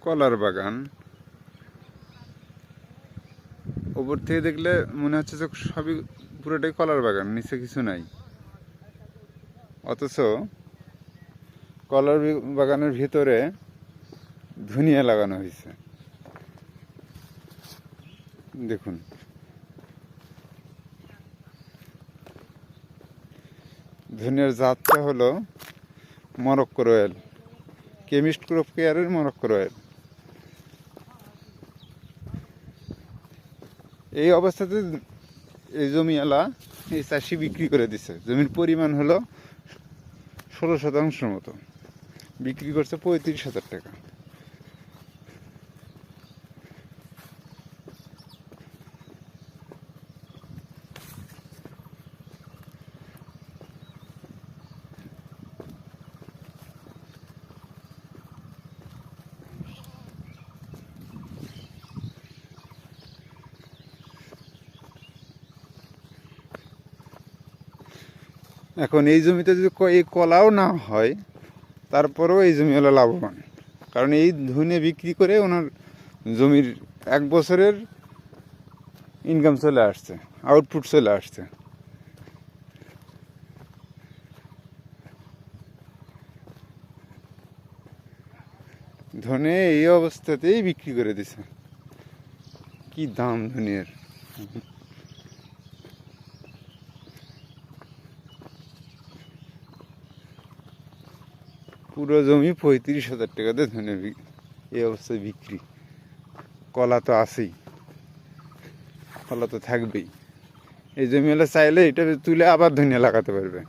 কলার বাগান। ওপর থেকে দেখলে মনে হচ্ছে যে সবই পুরোটাই কলার বাগান, নিচে কিছু নাই। অথচ কলার বাগানের ভিতরে ধনিয়া লাগানো হয়েছে। দেখুন। ধনিয়ার জাতটা হলো মরক্কো রয়েল। কেমিস্ট ক্রপ কেয়ারের মরক্কো রয়েল। এই অবস্থাতে এই জমিওয়ালা এই চাষি বিক্রি করে দিছে। জমির পরিমাণ হলো ষোলো শতাংশের মতো। বিক্রি করছে পঁয়ত্রিশ হাজার টাকা। এখন এই জমিতে যদি এই কলাও না হয়, তারপরেও এই জমি হলো লাভবান। কারণ এই ধনে বিক্রি করে ওনার জমির এক বছরের ইনকাম চলে আসছে আউটপুট চলে আসছে। ধনে এই অবস্থাতেই বিক্রি করে দিছে। কি দাম ধনের? পুরো জমি পঁয়ত্রিশ হাজার টাকাতে ধনে এই অবস্থায় বিক্রি। কলা তো আছেই। কলা তো থাকবেই। এই জমি হলে চাইলে এটা তুলে আবার ধনিয়া লাগাতে পারবে।